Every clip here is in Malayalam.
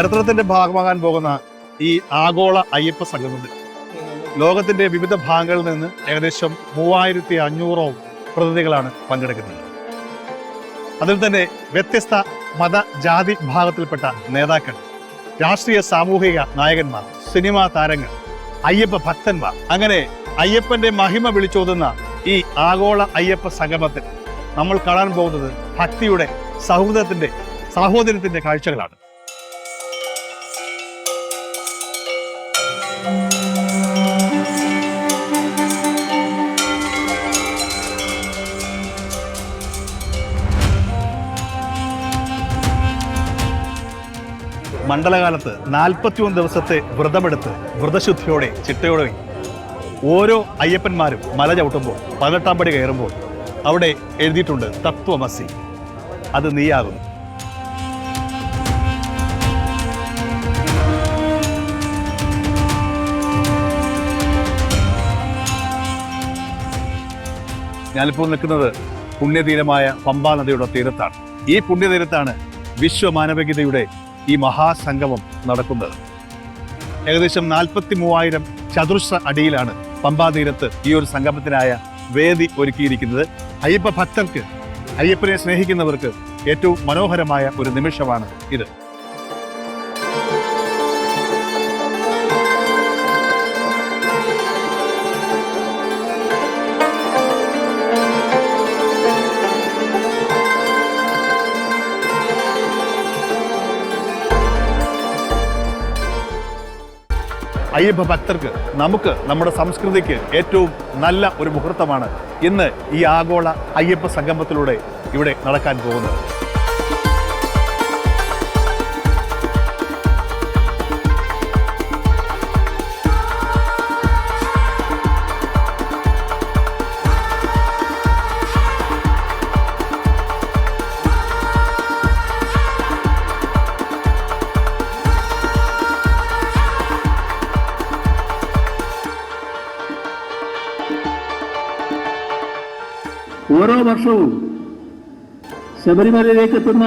ചരിത്രത്തിന്റെ ഭാഗമാകാൻ പോകുന്ന ഈ ആഗോള അയ്യപ്പ സംഗമത്തിൽ. ലോകത്തിന്റെ വിവിധ ഭാഗങ്ങളിൽ നിന്ന് ഏകദേശം മൂവായിരത്തി അഞ്ഞൂറോളം പ്രതിനിധികളാണ് പങ്കെടുക്കുന്നത്. അതിൽ തന്നെ വ്യത്യസ്ത മത ജാതി വിഭാഗത്തിൽപ്പെട്ട നേതാക്കൾ രാഷ്ട്രീയ സാമൂഹിക നായകന്മാർ സിനിമാ താരങ്ങൾ അയ്യപ്പ ഭക്തന്മാർ. അങ്ങനെ അയ്യപ്പന്റെ മഹിമ വിളിച്ചോതുന്ന ഈ ആഗോള അയ്യപ്പ സംഗമത്തിൽ നമ്മൾ കാണാൻ പോകുന്നത് ഭക്തിയുടെ സൗഹൃദത്തിന്റെ സാഹോദര്യത്തിന്റെ കാഴ്ചകളാണ്. മണ്ഡലകാലത്ത് നാൽപ്പത്തിയൊന്ന് ദിവസത്തെ വ്രതമെടുത്ത് വ്രതശുദ്ധിയോടെ ചിട്ടയോടെ ഓരോ അയ്യപ്പന്മാരും മല ചവിട്ടുമ്പോൾ പതിനെട്ടാം പടി കയറുമ്പോൾ അവിടെ എഴുതിയിട്ടുണ്ട് തത്വമസി അത് നീയാകും ഞാനിപ്പോൾ നിൽക്കുന്നത് പുണ്യതീരമായ പമ്പാ നദിയുടെ തീരത്താണ്. ഈ പുണ്യതീരത്താണ് വിശ്വമാനവികതയുടെ ഈ മഹാസംഗമം നടക്കുന്നത്. ഏകദേശം നാൽപ്പത്തി മൂവായിരം ചതുർശ്ര അടിയിലാണ് പമ്പാതീരത്ത് ഈ ഒരു സംഗമത്തിനായ വേദി ഒരുക്കിയിരിക്കുന്നത്. അയ്യപ്പ ഭക്തർക്ക് അയ്യപ്പനെ സ്നേഹിക്കുന്നവർക്ക് ഏറ്റവും മനോഹരമായ ഒരു നിമിഷമാണ് ഇത്. അയ്യപ്പ ഭക്തർക്ക് നമുക്ക് നമ്മുടെ സംസ്കൃതിക്ക് ഏറ്റവും നല്ല ഒരു മുഹൂർത്തമാണ് ഇന്ന് ഈ ആഗോള അയ്യപ്പ സംഗമത്തിലൂടെ ഇവിടെ നടക്കാൻ പോകുന്നത്. വർഷവും ശബരിമലയിലേക്ക് എത്തുന്ന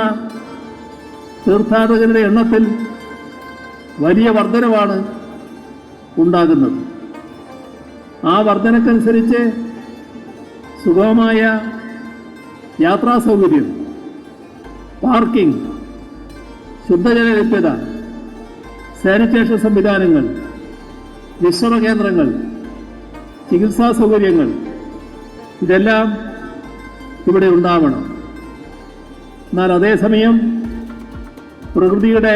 തീർത്ഥാടകരുടെ എണ്ണത്തിൽ വലിയ വർധനവാണ് ഉണ്ടാകുന്നത്. ആ വർധനക്കനുസരിച്ച് സുഗമമായ യാത്രാ സൗകര്യം പാർക്കിംഗ് ശുദ്ധജല ലഭ്യത സാനിറ്റേഷൻ സംവിധാനങ്ങൾ വിശ്രമ കേന്ദ്രങ്ങൾ ചികിത്സാ സൗകര്യങ്ങൾ ഇതെല്ലാം ഇവിടെ ഉണ്ടാവണം. എന്നാൽ അതേസമയം പ്രകൃതിയുടെ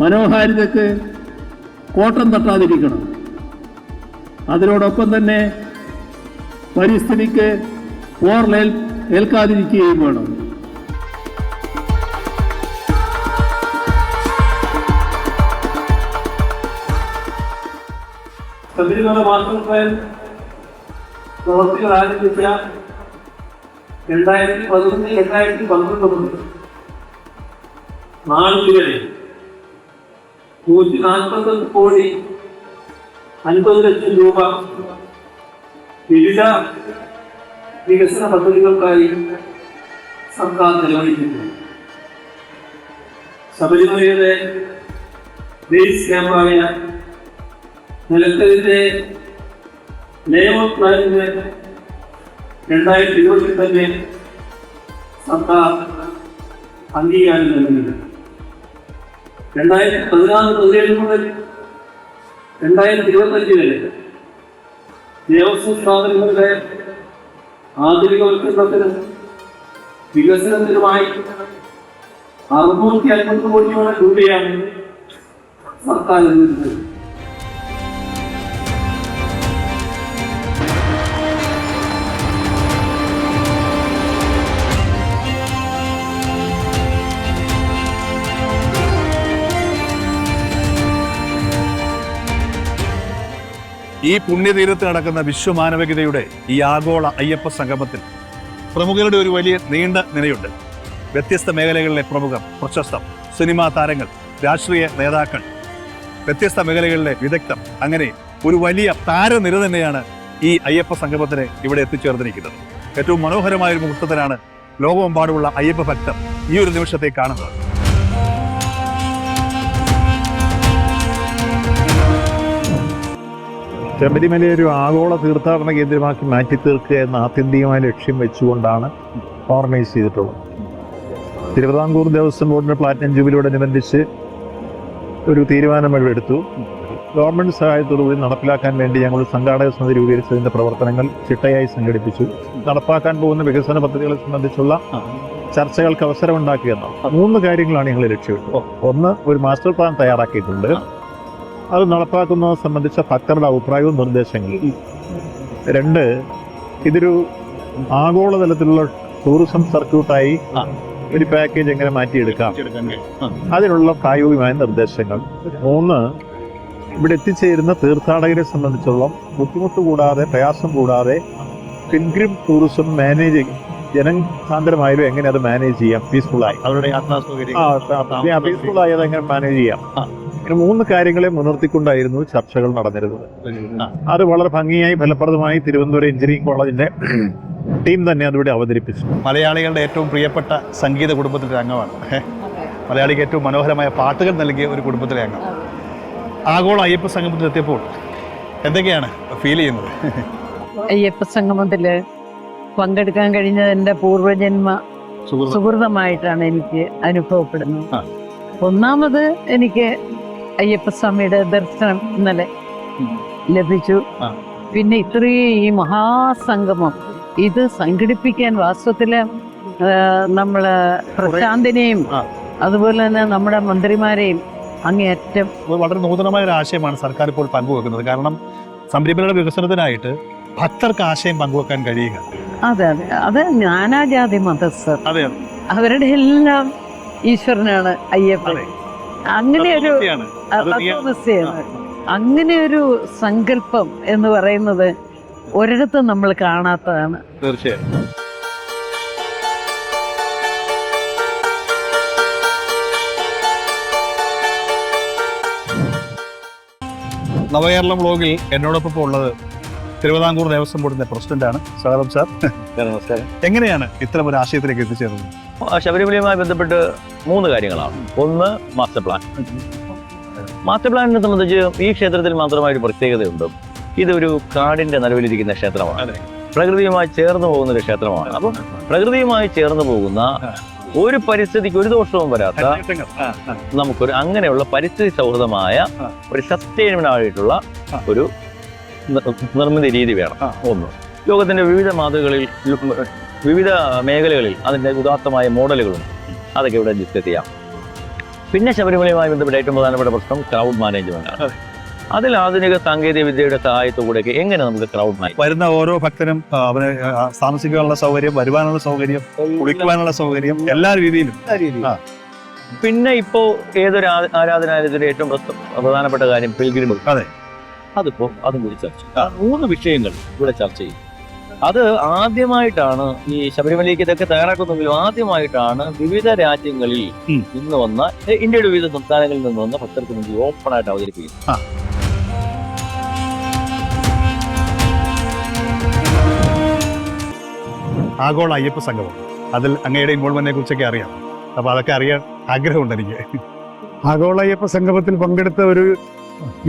മനോഹാരിതയ്ക്ക് കോട്ടം തട്ടാതിരിക്കണം. അതിനോടൊപ്പം തന്നെ പരിസ്ഥിതിക്ക് പോർലേൽ ഏൽക്കാതിരിക്കുകയും വേണം. മാസ്റ്റർ പ്ലാൻ പ്രവർത്തികൾ ആരംഭിച്ച രണ്ടായിരത്തി പതിനൊന്ന് രണ്ടായിരത്തി പന്ത്രണ്ട് മുതൽ നാളുകളിൽ നൂറ്റി നാൽപ്പത്തൊന്ന് കോടി അൻപത് ലക്ഷം രൂപ വിവിധ വികസന പദ്ധതികൾക്കായി സർക്കാർ നിർവഹിക്കുന്നു ശബരിമലയുടെ ബേസ് ക്യാമ്പായ നിലക്കലിന്റെ ലേഔട്ട് പ്ലാനിന് രണ്ടായിരത്തി ഇരുപതിൽ തന്നെ സർക്കാർ അംഗീകാരം നൽകുന്നുണ്ട് രണ്ടായിരത്തി പതിനാറ് പതിനേഴ് മുതൽ രണ്ടായിരത്തി ഇരുപത്തഞ്ച് വരെ ദേവസ്വം സ്ഥാപനങ്ങളുടെ ആധുനികവൽക്കരണത്തിനും വികസനത്തിനുമായി അറുന്നൂറ്റി അൻപത് കോടിയോളം രൂപയാണ് സർക്കാർ നൽകുന്നത്. ഈ പുണ്യതീരത്ത് നടക്കുന്ന വിശ്വമാനവികതയുടെ ഈ ആഗോള അയ്യപ്പ സംഗമത്തിൽ പ്രമുഖരുടെ ഒരു വലിയ നീണ്ട നിരയുണ്ട് വ്യത്യസ്ത മേഖലകളിലെ പ്രമുഖർ പ്രശസ്തം സിനിമാ താരങ്ങൾ രാഷ്ട്രീയ നേതാക്കൾ വ്യത്യസ്ത മേഖലകളിലെ വിദഗ്ധർ അങ്ങനെ ഒരു വലിയ താരനിര തന്നെയാണ് ഈ അയ്യപ്പ സംഗമത്തിന് ഇവിടെ എത്തിച്ചേർന്നിരിക്കുന്നത്. ഏറ്റവും മനോഹരമായ ഒരു മുഹൂർത്തത്തിലാണ് ലോകമെമ്പാടുമുള്ള അയ്യപ്പ ഭക്തർ ഈ ഒരു നിമിഷത്തെ കാണുന്നത്. ശബരിമലയെ ഒരു ആഗോള തീർത്ഥാടന കേന്ദ്രമാക്കി മാറ്റി തീർക്കുക എന്ന ആത്യന്തികമായ ലക്ഷ്യം വെച്ചുകൊണ്ടാണ് ഓർഗനൈസ് ചെയ്തിട്ടുള്ളത്. തിരുവിതാംകൂർ ദേവസ്വം ബോർഡിന്റെ പ്ലാറ്റിനം ജൂബിലിയോടനുബന്ധിച്ച് ഒരു തീരുമാനം എടുത്തു. ഗവൺമെന്റ് സഹായത്തോടുകൂടി നടപ്പിലാക്കാൻ വേണ്ടി ഞങ്ങൾ സംഘാടക സമിതി രൂപീകരിച്ചതിന്റെ പ്രവർത്തനങ്ങൾ ചിട്ടയായി സംഘടിപ്പിച്ചു. നടപ്പാക്കാൻ പോകുന്ന വികസന പദ്ധതികളെ സംബന്ധിച്ചുള്ള ചർച്ചകൾക്ക് അവസരമുണ്ടാക്കുക എന്നാണ് മൂന്ന് കാര്യങ്ങളാണ് ഞങ്ങൾ ലക്ഷ്യമിട്ടത്. ഒന്ന് ഒരു മാസ്റ്റർ പ്ലാൻ തയ്യാറാക്കിയിട്ടുണ്ട്. അത് നടപ്പാക്കുന്നത് സംബന്ധിച്ച ഭക്തരുടെ അഭിപ്രായവും നിർദ്ദേശങ്ങളും. രണ്ട് ഇതൊരു ആഗോളതലത്തിലുള്ള ടൂറിസം സർക്യൂട്ടായി ഒരു പാക്കേജ് എങ്ങനെ മാറ്റിയെടുക്കാം? അതിനുള്ള പ്രായോഗികമായ നിർദ്ദേശങ്ങൾ. മൂന്ന് ഇവിടെ എത്തിച്ചേരുന്ന തീർത്ഥാടകരെ സംബന്ധിച്ചുള്ള ബുദ്ധിമുട്ട് കൂടാതെ പ്രയാസം കൂടാതെ പിൽഗ്രിം ടൂറിസം മാനേജ് ജനസാന്ദ്രമായാലും എങ്ങനെ അത് മാനേജ് ചെയ്യാം? പീസ്ഫുള്ളായി അവരുടെ പീസ്ഫുള്ളായി അത് എങ്ങനെ മാനേജ് ചെയ്യാം? മൂന്ന് കാര്യങ്ങളെ മുൻനിർത്തിക്കൊണ്ടായിരുന്നു ചർച്ചകൾ നടന്നിരുന്നത്. അത് വളരെ ഭംഗിയായി ഫലപ്രദമായി തിരുവനന്തപുരം എഞ്ചിനീയറിംഗ് കോളേജിന്റെ ടീം തന്നെ അതിവിടെ അവതരിപ്പിച്ചു. മലയാളികളുടെ ഏറ്റവും പ്രിയപ്പെട്ട സംഗീത കുടുംബത്തിലെ അംഗമാണ്? മലയാളിക്ക് ഏറ്റവും മനോഹരമായ പാട്ടുകൾ നൽകിയ ഒരു കുടുംബത്തിലെ അംഗം. ആഗോള അയ്യപ്പ സംഗമത്തിലെത്തിയപ്പോൾ എന്തൊക്കെയാണ് ഫീൽ ചെയ്യുന്നത്? അയ്യപ്പ സംഗമത്തിൽ പങ്കെടുക്കാൻ കഴിഞ്ഞത് എന്റെ പൂർവജന്മ സുഹൃതമായിട്ടാണ് എനിക്ക് അനുഭവപ്പെടുന്നത്. ഒന്നാമത് എനിക്ക് അയ്യപ്പസ്വാമിയുടെ ദർശനം ഇന്നലെ ലഭിച്ചു. പിന്നെ ഇത്രയും ഈ മഹാസംഗമം ഇത് സംഘടിപ്പിക്കാൻ വാസ്തവത്തിൽ നമ്മൾ നമ്മൾ പ്രശാന്തിനെയും അതുപോലെ തന്നെ നമ്മുടെ മന്ത്രിമാരെയും അങ്ങേയറ്റം വളരെ നൂതനമായ ഒരു ആശയമാണ് സർക്കാർ ഇപ്പോൾ പങ്കുവെക്കുന്നത്. കാരണം സംരംഭങ്ങളുടെ വികസനത്തിനായിട്ട് ഭക്തർക്ക് ആശയം പങ്കുവെക്കാൻ കഴിയുക. അതെ അതെ. അത് നാനാജാതി മതസ്ഥർ. അവരുടെ എല്ലാം ഈശ്വരനാണ് അയ്യപ്പൻ. അങ്ങനെ ഒരു അങ്ങനെ ഒരു സങ്കല്പം എന്ന് പറയുന്നത് ഒരിടത്തും നമ്മൾ കാണാത്തതാണ്. തീർച്ചയായും. നവകേരളം ബ്ലോഗിൽ എന്നോടൊപ്പം ഇപ്പോൾ ഉള്ളത് തിരുവിതാംകൂർ ദേവസ്വം ബോർഡിന്റെ പ്രസിഡന്റാണ്. സ്വാഗതം സാർ. നമസ്കാരം. എങ്ങനെയാണ് ഇത്തരം ഒരു ആശയത്തിലേക്ക് എത്തിച്ചേർന്നത്? ശബരിമലയുമായി ബന്ധപ്പെട്ട് മൂന്ന് കാര്യങ്ങളാണ്. ഒന്ന് മാസ്റ്റർ പ്ലാൻ മാസ്റ്റർ പ്ലാനിനെ സംബന്ധിച്ച് ഈ ക്ഷേത്രത്തിൽ മാത്രമായ ഒരു പ്രത്യേകതയുണ്ട്. ഇതൊരു കാടിന്റെ നിലവിലിരിക്കുന്ന ക്ഷേത്രമാണ്. പ്രകൃതിയുമായി ചേർന്ന് പോകുന്ന ഒരു ക്ഷേത്രമാണ്. അപ്പം പ്രകൃതിയുമായി ചേർന്ന് പോകുന്ന ഒരു പരിസ്ഥിതിക്ക് ഒരു ദോഷവും വരാത്ത നമുക്കൊരു അങ്ങനെയുള്ള പരിസ്ഥിതി സൗഹൃദമായ ഒരു സസ്റ്റൈനബിൾ ആയിട്ടുള്ള ഒരു നിർമ്മിത രീതി വേണം. ഒന്ന്. ലോകത്തിന്റെ വിവിധ മാതൃകളിൽ വിവിധ മേഖലകളിൽ അതിന്റെ ഉദാത്തമായ മോഡലുകളുണ്ട് അതൊക്കെ ഇവിടെ ഡിസ്കസ് ചെയ്യാം. പിന്നെ ശബരിമലയുമായി ബന്ധപ്പെട്ട ഏറ്റവും പ്രധാനപ്പെട്ട പ്രശ്നം ക്രൗഡ് മാനേജ്മെന്റ് ആണ്. അതിൽ ആധുനിക സാങ്കേതിക വിദ്യയുടെ സഹായത്തോടെയൊക്കെ എങ്ങനെ നമുക്ക് ക്രൗഡ് മാനേജ് വരുന്ന ഓരോ ഭക്തനും അവന് താമസിക്കാനുള്ള സൗകര്യം വരുവാനുള്ള സൗകര്യം കുളിക്കുവാനുള്ള സൗകര്യം എല്ലാ രീതിയിലും. പിന്നെ ഇപ്പോ ഏതൊരു ആരാധനാലയത്തിന്റെ ഏറ്റവും പ്രധാനപ്പെട്ട കാര്യം പിൽഗ്രിമുകൾ അതെ. അതിപ്പോ അതും കൂടി ചർച്ച മൂന്ന് വിഷയങ്ങൾ ഇവിടെ ചർച്ച ചെയ്യും. അത് ആദ്യമായിട്ടാണ് ഈ ശബരിമലയ്ക്ക് ഇതൊക്കെ തയ്യാറാക്കുന്നെങ്കിലും ആദ്യമായിട്ടാണ് വിവിധ രാജ്യങ്ങളിൽ. നിന്ന് വന്ന ഇന്ത്യയുടെ വിവിധ സംസ്ഥാനങ്ങളിൽ നിന്ന് വന്ന ഭക്തർക്ക് മുന്നിൽ ഓപ്പൺ ആയിട്ട് അവതരിപ്പിക്കുന്നത് ആഗോള അയ്യപ്പ സംഗമം. അതിൽ അങ്ങയുടെ ഇൻവോൾവ്മെന്റിനെ കുറിച്ചൊക്കെ അറിയാം. അപ്പൊ അതൊക്കെ അറിയാൻ ആഗ്രഹമുണ്ട് എനിക്ക്. ആഗോള അയ്യപ്പ സംഗമത്തിൽ പങ്കെടുത്ത ഒരു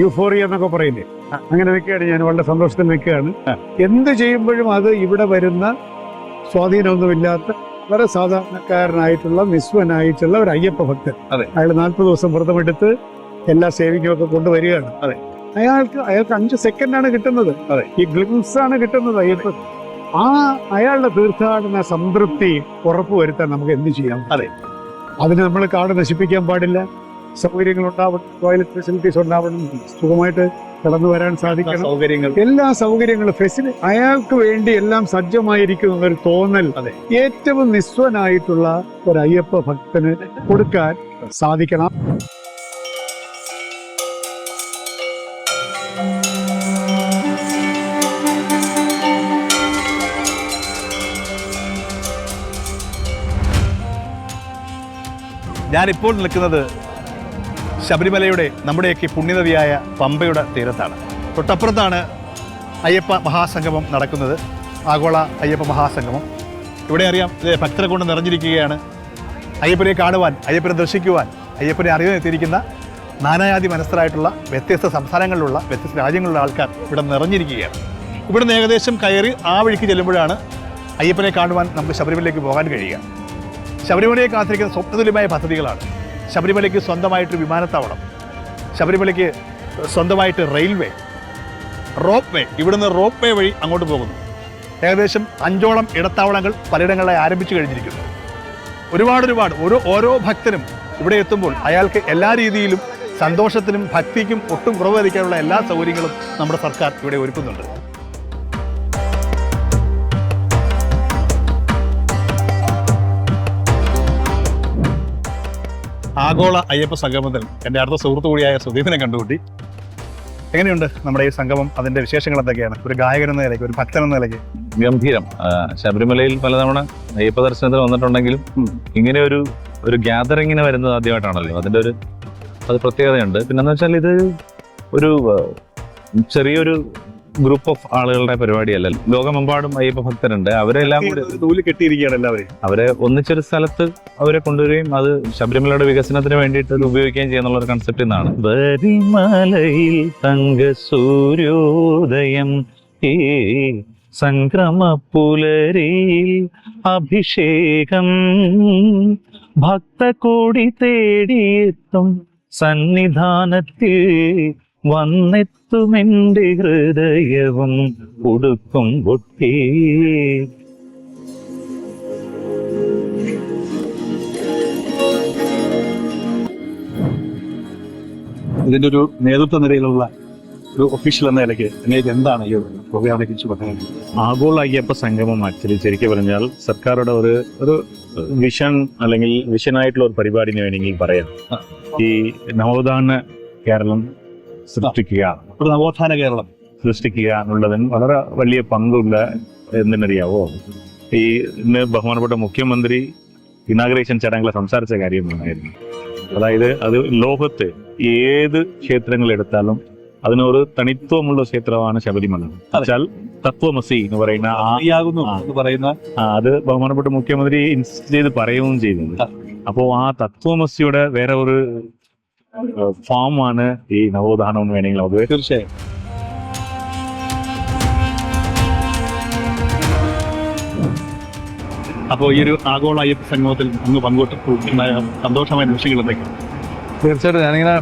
യൂഫോറിയ എന്നൊക്കെ പറയില്ലേ അങ്ങനെ നിൽക്കുകയാണ് ഞാൻ വളരെ സന്തോഷത്തിൽ നിൽക്കുകയാണ്. എന്ത് ചെയ്യുമ്പോഴും അത് ഇവിടെ വരുന്ന സ്വാധീനമൊന്നുമില്ലാത്ത വളരെ സാധാരണക്കാരനായിട്ടുള്ള നിസ്വനായിട്ടുള്ള ഒരു അയ്യപ്പ ഭക്തൻ. അയാൾ നാൽപ്പത് ദിവസം വ്രതമെടുത്ത് എല്ലാ സേവിക്കും ഒക്കെ കൊണ്ടുവരികയാണ് അതെ. അയാൾക്ക് അയാൾക്ക് അഞ്ച് സെക്കൻഡാണ് കിട്ടുന്നത് അതെ. ഈ ഗ്ലിംസ് ആണ് കിട്ടുന്നത് അയ്യപ്പ ആ അയാളുടെ തീർത്ഥാടന സംതൃപ്തി ഉറപ്പുവരുത്താൻ നമുക്ക് എന്ത് ചെയ്യാം അതെ. അതിന് നമ്മൾ കാട് നശിപ്പിക്കാൻ പാടില്ല സൗകര്യങ്ങൾ ഉണ്ടാവണം ടോയ്ലറ്റ് ഫെസിലിറ്റീസ് ഉണ്ടാവണം സുഖമായിട്ട് കടന്നു വരാൻ സാധിക്കണം. സൗകര്യങ്ങൾ എല്ലാ സൗകര്യങ്ങളും ഫെസിലി അയാൾക്ക് വേണ്ടി എല്ലാം സജ്ജമായിരിക്കുന്നു എന്നൊരു തോന്നൽ ഏറ്റവും നിസ്വനായിട്ടുള്ള ഒരു അയ്യപ്പ ഭക്തന് കൊടുക്കാൻ സാധിക്കണം. ഞാനിപ്പോൾ നിൽക്കുന്നത് ശബരിമലയുടെ നമ്മുടെയൊക്കെ പുണ്യനദിയായ പമ്പയുടെ തീരത്താണ്. തൊട്ടപ്പുറത്താണ് അയ്യപ്പ മഹാസംഗമം നടക്കുന്നത്. ആഗോള അയ്യപ്പ മഹാസംഗമം. ഇവിടെ അറിയാം ഭക്തരെ കൊണ്ട് നിറഞ്ഞിരിക്കുകയാണ്. അയ്യപ്പനെ കാണുവാൻ അയ്യപ്പനെ ദർശിക്കുവാൻ അയ്യപ്പനെ അറിയാൻ എത്തിയിരിക്കുന്ന നാനായാതി മനസ്സിലായിട്ടുള്ള വ്യത്യസ്ത സംസ്ഥാനങ്ങളിലുള്ള വ്യത്യസ്ത രാജ്യങ്ങളിലുള്ള ആൾക്കാർ ഇവിടെ നിറഞ്ഞിരിക്കുകയാണ്. ഇവിടുന്ന് ഏകദേശം കയറി ആ വഴിക്ക് ചെല്ലുമ്പോഴാണ് അയ്യപ്പനെ കാണുവാൻ നമുക്ക് ശബരിമലയിലേക്ക് പോകാൻ കഴിയുക. ശബരിമലയെ കാത്തിരിക്കുന്ന സ്വപ്നതുല്യമായ പദ്ധതികളാണ്. ശബരിമലയ്ക്ക് സ്വന്തമായിട്ട് വിമാനത്താവളം ശബരിമലയ്ക്ക് സ്വന്തമായിട്ട് റെയിൽവേ റോപ്പ് വേ ഇവിടുന്ന് റോപ്പ് വേ വഴി അങ്ങോട്ട് പോകുന്നു. ഏകദേശം അഞ്ചോളം ഇടത്താവളങ്ങൾ പലയിടങ്ങളിലായി ആരംഭിച്ചു കഴിഞ്ഞിരിക്കുന്നു. ഒരുപാട് ഒരുപാട് ഓരോ ഓരോ ഭക്തനും ഇവിടെ എത്തുമ്പോൾ അയാൾക്ക് എല്ലാ രീതിയിലും സന്തോഷത്തിനും ഭക്തിക്കും ഒട്ടും കുറവ് എല്ലാ സൗകര്യങ്ങളും നമ്മുടെ സർക്കാർ ഇവിടെ ഒരുക്കുന്നുണ്ട്. ആഗോള അയ്യപ്പ സംഗമത്തിൽ എന്റെ അടുത്ത സുഹൃത്തു കൂടിയായ സുദീപിനെ കണ്ടുകൂട്ടി എങ്ങനെയുണ്ട് നമ്മുടെ ഈ സംഗമം? അതിന്റെ വിശേഷങ്ങൾ എന്തൊക്കെയാണ്? ഒരു ഗായകൻ എന്ന നിലയ്ക്ക് ഒരു ഭക്തൻ എന്ന നിലയ്ക്ക്. ഗംഭീരം. ശബരിമലയിൽ പലതവണ അയ്യപ്പ ദർശനത്തിന് വന്നിട്ടുണ്ടെങ്കിലും ഇങ്ങനെ ഒരു ഒരു ഗ്യാതറിങ്ങിന് വരുന്നത് ആദ്യമായിട്ടാണല്ലോ. അതിന്റെ ഒരു അത് പ്രത്യേകതയുണ്ട്. പിന്നെന്ന് വെച്ചാൽ ഇത് ഒരു ചെറിയൊരു ഗ്രൂപ്പ് ഓഫ് ആളുകളുടെ പരിപാടിയല്ല ലോകമെമ്പാടും അയ്യപ്പ ഭക്തരുണ്ട്. അവരെല്ലാം കൂടി നൂൽ കെട്ടിയിരിക്കുകയാണ് എല്ലാവരും അവരെ ഒന്നിച്ചൊരു സ്ഥലത്ത് അവരെ കൊണ്ടുവരികയും അത് ശബരിമലയുടെ വികസനത്തിന് വേണ്ടിയിട്ട് ഉപയോഗിക്കുകയും ചെയ്യുന്നുള്ള ഒരു കൺസെപ്റ്റ് എന്നാണ് വരിമലയിൽ തങ്ക സൂര്യോദയം ഈ സംക്രമ പുലരിയിൽ അഭിഷേകം. ഭക്തകോടി തേടിയെത്തും സന്നിധാനത്തിൽ വന്നെത്തുമെന്റെ ഹൃദയവും ഉടുക്കും പൊട്ടി. ഇതിന്റെ ഒരു നേതൃത്വ നിലയിലുള്ള ഒരു ഒഫീഷ്യൽ എന്ന നിലയ്ക്ക് നിങ്ങൾക്ക് എന്താണ് ഈ പ്രോഗ്രാമിനെ കുറിച്ച് പറയുന്നത് ആഗോള അയ്യപ്പ സംഗമം ആക്ച്വലി ശരിക്കും പറഞ്ഞാൽ സർക്കാരുടെ ഒരു ഒരു വിഷൻ അല്ലെങ്കിൽ വിഷനായിട്ടുള്ള ഒരു പരിപാടിനെ വേണമെങ്കിൽ പറയാം. ഈ നവോത്ഥാന കേരളം സൃഷ്ടിക്കുക ഒരു നവോത്ഥാന കേരളം. സൃഷ്ടിക്കുക എന്നുള്ളതിന് വളരെ വലിയ പങ്കുള്ള എന്തിനറിയാവോ ഈ ഇന്ന് ബഹുമാനപ്പെട്ട മുഖ്യമന്ത്രി ഇനാഗ്രേഷൻ ചടങ്ങിൽ സംസാരിച്ച കാര്യമായിരുന്നു അതായത് അത് ലോകത്ത് ഏത് ക്ഷേത്രങ്ങൾ എടുത്താലും അതിനൊരു തനിത്വമുള്ള ക്ഷേത്രമാണ് ശബരിമല. വെച്ചാൽ തത്വമസി എന്ന് പറയുന്ന ആയാകുന്നു എന്ന് പറയുന്ന അത് ബഹുമാനപ്പെട്ട മുഖ്യമന്ത്രി ഇൻസിസ്റ്റ് ചെയ്ത് പറയുകയും ചെയ്യുന്നുണ്ട് അപ്പോ ആ തത്വമസിയുടെ വേറെ ഒരു ഫോമാണ് ഈ നവോത്ഥാനം എന്ന് വേണമെങ്കിൽ അത് തീർച്ചയായും. അപ്പോൾ ഈ ഒരു ആഗോള അയ്യപ്പ സംഗമത്തിൽ അങ്ങ് ഉണ്ടായ സന്തോഷമായ നിമിഷങ്ങൾ എന്തൊക്കെയാണ്? തീർച്ചയായിട്ടും ഞാനിങ്ങനെ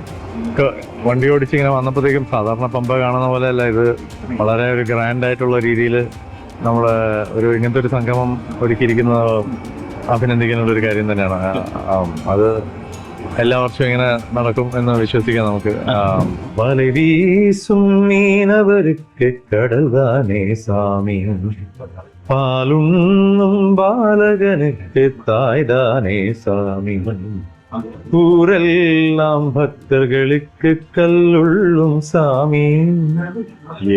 വണ്ടി ഓടിച്ച് ഇങ്ങനെ വന്നപ്പോഴത്തേക്കും സാധാരണ പമ്പ കാണുന്ന പോലെയല്ല ഇത് വളരെ ഒരു ഗ്രാൻഡ് ആയിട്ടുള്ള രീതിയിൽ നമ്മൾ ഒരു ഇങ്ങനത്തെ ഒരു സംഗമം ഒരുക്കിയിരിക്കുന്ന അഭിനന്ദിക്കുന്ന ഒരു കാര്യം തന്നെയാണ്. അത് എല്ലാ വർഷവും ഇങ്ങനെ നടക്കും എന്ന് വിശ്വസിക്കാം നമുക്ക് ആ, വലവീസും മീനവർക്ക് കടൽതാനേ സ്വാമി പാലുണ്ണും ബാലകനുക്ക് തായ്താനേ സ്വാമി ஊரெல்லாம் பக்தர்களுக்கு கல்லுள்ளும் சாமி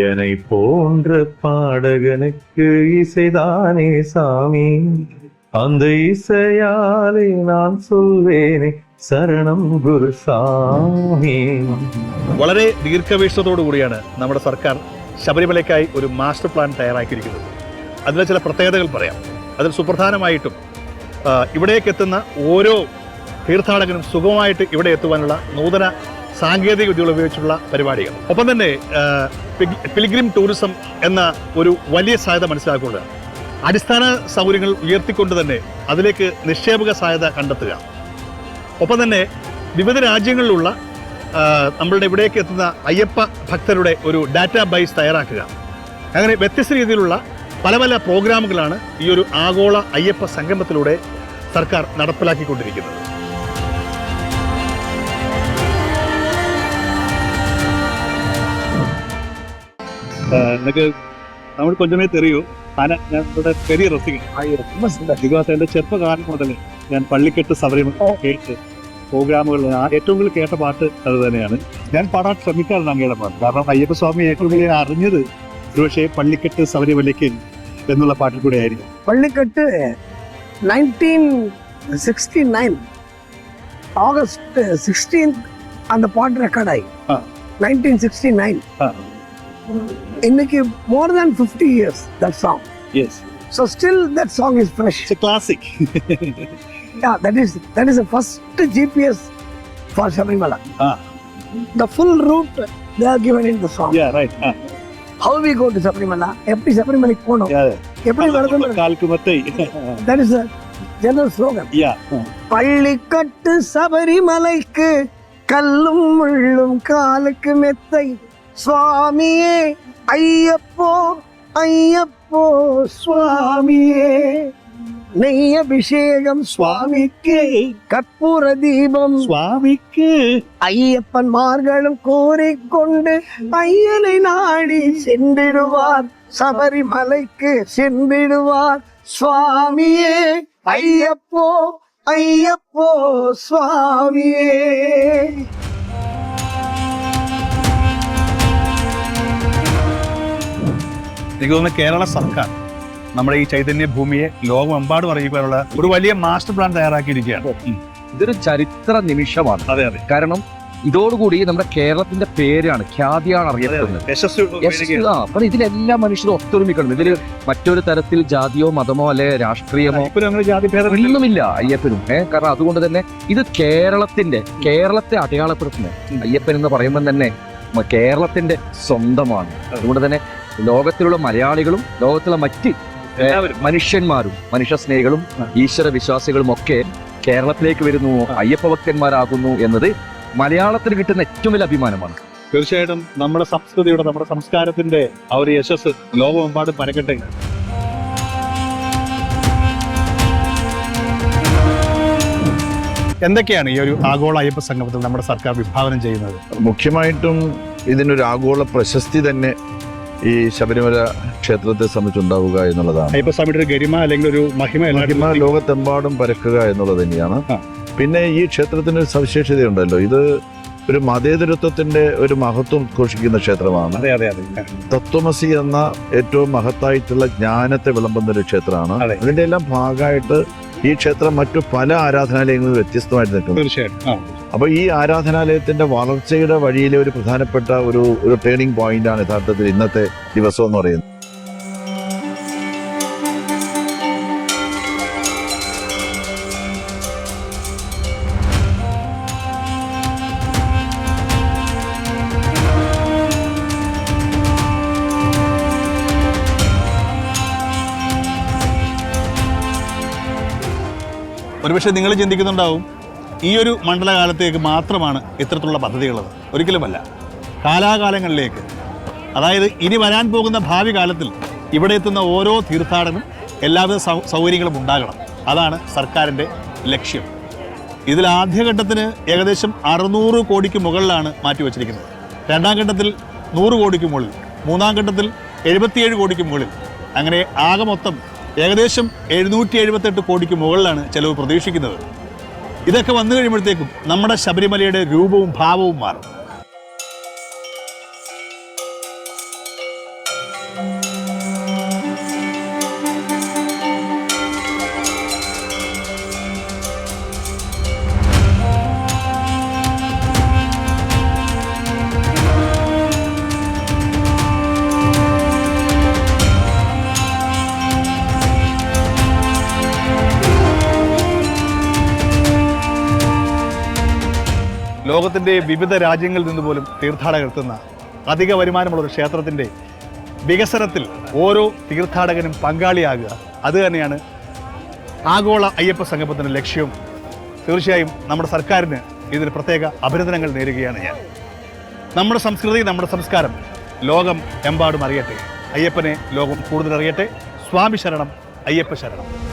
என்னை போன்ற பாடகனுக்கு இசைதானே சாமி அந்த இசையாலே நான் சொல்வேனே ശരണം വളരെ ദീർഘവീക്ഷണത്തോടു കൂടിയാണ് നമ്മുടെ സർക്കാർ ശബരിമലയ്ക്കായി ഒരു മാസ്റ്റർ പ്ലാൻ തയ്യാറാക്കിയിരിക്കുന്നത്. അതിലെ ചില പ്രത്യേകതകൾ പറയാം. അതിൽ സുപ്രധാനമായിട്ടും ഇവിടേക്ക് എത്തുന്ന ഓരോ തീർത്ഥാടകനും സുഖമായിട്ട് ഇവിടെ എത്തുവാനുള്ള നൂതന സാങ്കേതിക വിദ്യകൾ ഉപയോഗിച്ചുള്ള പരിപാടികൾ. ഒപ്പം തന്നെ പിലിഗ്രിം ടൂറിസം എന്ന ഒരു വലിയ സാധ്യത മനസ്സിലാക്കുകയാണ് അടിസ്ഥാന സൗകര്യങ്ങൾ ഉയർത്തിക്കൊണ്ട് തന്നെ അതിലേക്ക് നിക്ഷേപക സാധ്യത കണ്ടെത്തുക. ഒപ്പം തന്നെ വിവിധ രാജ്യങ്ങളിലുള്ള നമ്മളുടെ ഇവിടേക്ക് എത്തുന്ന അയ്യപ്പ ഭക്തരുടെ ഒരു ഡാറ്റാ ബൈസ് തയ്യാറാക്കുക. അങ്ങനെ വ്യത്യസ്ത രീതിയിലുള്ള പല പല പ്രോഗ്രാമുകളാണ് ഈ ഒരു ആഗോള അയ്യപ്പ സംഗമത്തിലൂടെ സർക്കാർ നടപ്പിലാക്കിക്കൊണ്ടിരിക്കുന്നത്. എനിക്ക് നമ്മൾ കൊഞ്ചമേ തെറിയൂ. ഞാൻ ഇവിടെ പെരിയ റസിക്കും ചെറുപ്പകാലം മുതലേ ഞാൻ പള്ളിക്കെട്ട് ശബരിമല കേട്ട് പ്രോഗ്രാമുകൾ ഞാൻ ഏറ്റവും കൂടുതൽ കേട്ട പാട്ട് അത് തന്നെയാണ് ഞാൻ പാടാൻ ശ്രമിക്കാറുണ്ട് അങ്ങയുടെ പാട്ട് കാരണം അയ്യപ്പസ്വാമി ഏറ്റവും കൂടുതൽ അറിഞ്ഞത് ഒരുപക്ഷെ പള്ളിക്കെട്ട് ശബരിമലയ്ക്ക് എന്നുള്ള പാട്ടിൽ കൂടെ ആയിരിക്കും பள்ளிக்கட்டு nineteen sixty nine August sixteen அந்த பாட்டு ரெக்கார்ட் ஆகி ஆ. நைன்டீன் சிக்ஸ்டி நைன் ஆ. இன்னைக்கு more than fifty years that song yes so still that song is fresh yeah that is that is first GPS for Sabarimala the full route they write how we go to எப்படி சபரிமலைக்கு போனோம்? எப்படி மத்தை. தட் இஸ் ஜெனரல் பள்ளிக்கட்டு சபரிமலைக்கு கல்லும் முள்ளும் காலுக்கு மெத்தை. சுவாமியே ஐயப்போ ஐயப்போ சுவாமியே. நெய் அபிஷேகம் சுவாமிக்கு கற்பூர தீபம் സ്വാമിക്ക് ஐயப்பன்மார்களும் கோரிக்கொண்டு ஐயனை நாடி சென்றிடுவார் சபரிமலைக்கு சென்றிடுவார் சுவாமியே ஐயப்போ ஐயப்போ சுவாமியே എനിക്ക് തോന്നുന്നു കേരള സർക്കാർ നമ്മുടെ ഈ ചൈതന്യ ഭൂമിയെ ലോകമെമ്പാടും അറിയിക്കാനുള്ള ഒരു വലിയ മാസ്റ്റർ പ്ലാൻ തയ്യാറാക്കിയിരിക്കുകയാണ്. ഇതൊരു ചരിത്ര നിമിഷമാണ്. അതെ അതെ. കാരണം ഇതോടുകൂടി നമ്മുടെ കേരളത്തിന്റെ പേരാണ് ഖ്യാതിയാണ് അറിയപ്പെടുന്നത്. അപ്പൊ ഇതിലെല്ലാ മനുഷ്യരും ഒത്തൊരുമിക്കണം. ഇതിൽ മറ്റൊരു തരത്തിൽ ജാതിയോ മതമോ അല്ലെ രാഷ്ട്രീയമോ ഒന്നുമില്ല അയ്യപ്പനും. ഏഹ് കാരണം അതുകൊണ്ട് തന്നെ ഇത് കേരളത്തിന്റെ കേരളത്തെ അടയാളപ്പെടുത്തുന്നത്. അയ്യപ്പൻ എന്ന് പറയുമ്പോൾ തന്നെ കേരളത്തിന്റെ സ്വന്തമാണ്. അതുകൊണ്ട് തന്നെ ലോകത്തിലുള്ള മലയാളികളും ലോകത്തിലുള്ള മറ്റ്. മനുഷ്യന്മാരും മനുഷ്യ സ്നേഹികളും ഈശ്വര വിശ്വാസികളും ഒക്കെ കേരളത്തിലേക്ക് വരുന്നു അയ്യപ്പ ഭക്തന്മാരാകുന്നു എന്നത് മലയാളത്തിന് കിട്ടുന്ന ഏറ്റവും വലിയ അഭിമാനമാണ്. തീർച്ചയായിട്ടും നമ്മുടെ സംസ്കൃതിയുടെ നമ്മുടെ സംസ്കാരത്തിന്റെ ആ ഒരു യശസ് ലോകമെമ്പാടും പരക്കട്ടെ. എന്തൊക്കെയാണ് ഈ ഒരു ആഗോള അയ്യപ്പ സംഗമത്തിൽ നമ്മുടെ സർക്കാർ വിഭാവനം ചെയ്യുന്നത്? മുഖ്യമായിട്ടും ഇതിനൊരു ആഗോള പ്രശസ്തി തന്നെ ഈ ശബരിമല ക്ഷേത്രത്തെ സംബന്ധിച്ചുണ്ടാവുക എന്നുള്ളതാണ്. അയ്യപ്പ സ്വാമിയുടെ ഗരിമ അല്ലെങ്കിൽ ഒരു മഹിമ ലോകത്തെമ്പാടും പരക്കുക എന്നുള്ളത് തന്നെയാണ്. പിന്നെ ഈ ക്ഷേത്രത്തിന് ഒരു സവിശേഷതയുണ്ടല്ലോ. ഇത് ഒരു മതേതരത്വത്തിന്റെ ഒരു മഹത്വം ഉദ്ഘോഷിക്കുന്ന ക്ഷേത്രമാണ്. തത്വമസി എന്ന ഏറ്റവും മഹത്തായിട്ടുള്ള ജ്ഞാനത്തെ വിളമ്പുന്ന ഒരു ക്ഷേത്രമാണ് അതിന്റെ എല്ലാം ഭാഗമായിട്ട് ഈ ക്ഷേത്രം മറ്റു പല ആരാധനാലയങ്ങളിൽ വ്യത്യസ്തമായിട്ട് നിൽക്കുന്നു. തീർച്ചയായിട്ടും. ആ അപ്പൊ ഈ ആരാധനാലയത്തിന്റെ വളർച്ചയുടെ വഴിയിലെ ഒരു പ്രധാനപ്പെട്ട ഒരു ഒരു ടേണിംഗ് പോയിന്റ് ആണ് യഥാർത്ഥത്തിൽ ഇന്നത്തെ ദിവസം എന്ന് പറയുന്നത്. ഒരുപക്ഷെ നിങ്ങൾ ചിന്തിക്കുന്നുണ്ടാവും ഈ ഒരു മണ്ഡലകാലത്തേക്ക് മാത്രമാണ് ഇത്തരത്തിലുള്ള പദ്ധതികളുള്ളത് ഒരിക്കലുമല്ല. കാലാകാലങ്ങളിലേക്ക്. അതായത് ഇനി വരാൻ പോകുന്ന ഭാവി കാലത്തിൽ ഇവിടെ എത്തുന്ന ഓരോ തീർത്ഥാടനം എല്ലാവിധ സൗകര്യങ്ങളും ഉണ്ടാകണം. അതാണ് സർക്കാരിന്റെ ലക്ഷ്യം. ഇതിൽ ആദ്യഘട്ടത്തിന് ഏകദേശം അറുന്നൂറ് കോടിക്ക് മുകളിലാണ് മാറ്റിവെച്ചിരിക്കുന്നത്. രണ്ടാം ഘട്ടത്തിൽ നൂറ് കോടിക്ക് മുകളിൽ മൂന്നാം ഘട്ടത്തിൽ എഴുപത്തിയേഴ് കോടിക്ക് മുകളിൽ. അങ്ങനെ ആകെ മൊത്തം ഏകദേശം എഴുന്നൂറ്റി എഴുപത്തെട്ട് കോടിക്ക് മുകളിലാണ് ചെലവ് പ്രതീക്ഷിക്കുന്നത്. ഇതൊക്കെ വന്നു കഴിയുമ്പോഴത്തേക്കും നമ്മുടെ ശബരിമലയുടെ രൂപവും ഭാവവും മാറും. ലോകത്തിന്റെ വിവിധ രാജ്യങ്ങളിൽ നിന്ന് പോലും തീർത്ഥാടകർ എത്തുന്ന അധിക വരുമാനമുള്ള ഒരു ക്ഷേത്രത്തിന്റെ വികസനത്തിൽ ഓരോ തീർത്ഥാടകനും പങ്കാളിയാകുക. അത് തന്നെയാണ് ആഗോള അയ്യപ്പ സംഗമത്തിന്റെ ലക്ഷ്യവും. തീർച്ചയായും നമ്മുടെ സർക്കാരിന് ഇതിൽ പ്രത്യേക അഭിനന്ദനങ്ങൾ നേരുകയാണ് ഞാൻ. നമ്മുടെ സംസ്കൃതി നമ്മുടെ സംസ്കാരം ലോകം എമ്പാടും അറിയട്ടെ. അയ്യപ്പനെ ലോകം കൂടുതൽ അറിയട്ടെ. സ്വാമി ശരണം അയ്യപ്പ ശരണം.